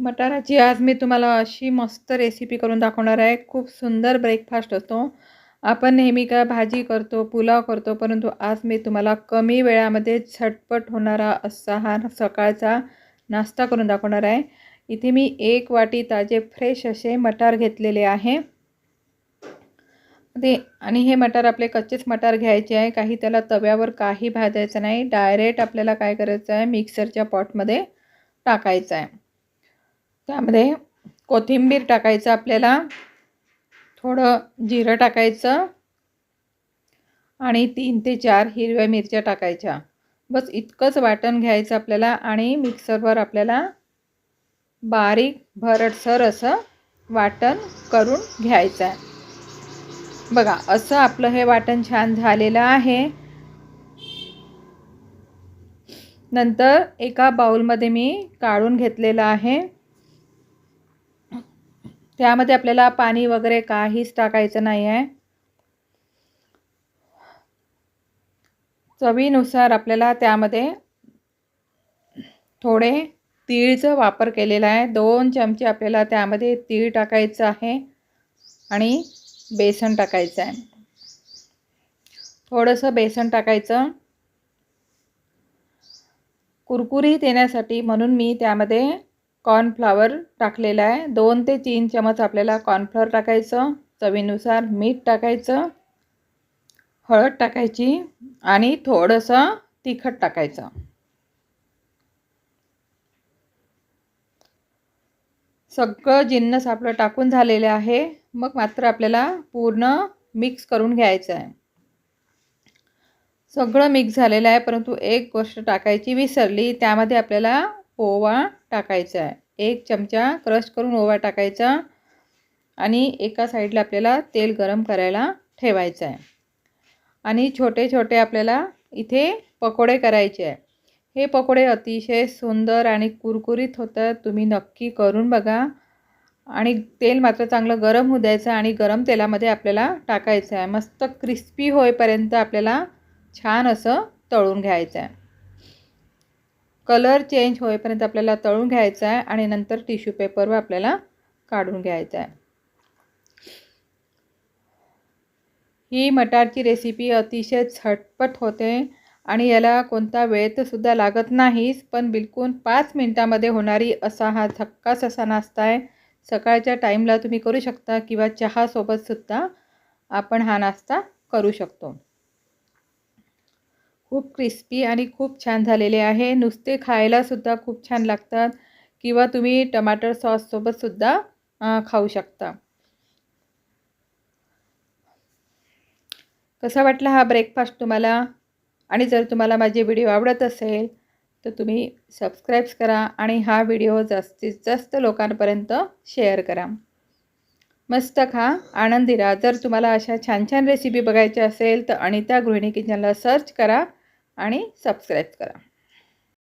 मटाराची आज मी तुम्हाला अशी मस्त रेसिपी करून दाखवणार आहे. खूप सुंदर ब्रेकफास्ट असतो. आपण नेहमी का भाजी करतो पुलाव करतो परंतु आज मी तुम्हाला कमी वेळामध्ये झटपट होणारा असा हा सकाळचा नाश्ता करून दाखवणार आहे. इथे मी एक वाटी ताजे फ्रेश असे मटार घेतलेले आहे. ते आणि हे मटार आपले कच्चेच मटार घ्यायचे आहे. काही त्याला तव्यावर काही भाजायचं नाही. डायरेक्ट आपल्याला काय करायचं आहे? मिक्सरच्या पॉटमध्ये टाकायचं आहे. त्यामध्ये कोथिंबीर टाकायचं आपल्याला. थोडं जिरं टाकायचं. आणि तीन ते चार हिरव्या मिरच्या टाकायच्या. बस इतकंच वाटण घ्यायचं आपल्याला आणि मिक्सरवर आपल्याला बारीक भरटसर असं वाटण करून घ्यायचं आहे. बघा असं आपलं हे वाटण छान झालेलं आहे. नंतर एका बाउलमध्ये मी काढून घेतलेलं आहे. त्यामध्ये आपल्याला पाणी वगैरे काहीच टाकायचं नाही आहे चवीनुसार आपल्याला त्यामध्ये थोडे तीळचं वापर केलेला आहे. दोन चमचे आपल्याला त्यामध्ये तीळ टाकायचं आहे आणि बेसन टाकायचं आहे. थोडंसं बेसन टाकायचं. कुरकुरीत येण्यासाठी म्हणून मी त्यामध्ये कॉर्नफ्लावर टाकलेला आहे. दोन ते तीन चमच आपल्याला कॉर्नफ्लॉवर टाकायचं चवीनुसार मीठ टाकायचं हळद टाकायची आणि थोडंसं तिखट टाकायचं. सगळं जिन्नस आपलं टाकून झालेलं आहे. मग मात्र आपल्याला पूर्ण मिक्स करून घ्यायचं आहे. सगळं मिक्स झालेलं आहे परंतु एक गोष्ट टाकायची विसरली. त्यामध्ये आपल्याला ओवा टाकायचा आहे. एक चमचा क्रश करून ओवा टाकायचा आणि एका साईडला आपल्याला तेल गरम करायला ठेवायचं आहे. आणि छोटे छोटे आपल्याला इथे पकोडे करायचे आहे. हे पकोडे अतिशय सुंदर आणि कुरकुरीत होतं तुम्ही नक्की करून बघा. आणि तेल मात्र चांगलं गरम होऊ द्यायचं आणि गरम तेलामध्ये आपल्याला टाकायचं आहे. मस्त क्रिस्पी होईपर्यंत आपल्याला छान असं तळून घ्यायचं आहे. कलर चेंज होईपर्यंत आपल्याला तळून घ्यायचं आहे आणि नंतर टिश्यू पेपरवर आपल्याला काढून घ्यायचं आहे. ही मटारची रेसिपी अतिशय झटपट होते आणि याला कोणता वेळ तर सुद्धा लागत नाहीच पण बिलकुल पाच मिनटामध्ये होणारी असा हा झक्कास असा नाश्ता आहे. सकाळच्या टाईमला तुम्ही करू शकता किंवा चहासोबतसुद्धा आपण हा नाश्ता करू शकतो. खूप क्रिस्पी आणि खूप छान झालेले आहे. नुसते खायलासुद्धा खूप छान लागतात. किंवा तुम्ही टमाटर सॉससोबतसुद्धा खाऊ शकता. कसा वाटला हा ब्रेकफास्ट तुम्हाला? आणि जर तुम्हाला माझे व्हिडिओ आवडत असेल तर तुम्ही सबस्क्राईब्स करा आणि हा व्हिडिओ जास्तीत जास्त लोकांपर्यंत शेअर करा. मस्त खा आनंदी राहा. जर तुम्हाला अशा छान छान रेसिपी बघायच्या असेल तर अनिता गृहिणी किचनला सर्च करा. आणि सबस्क्राईब करा.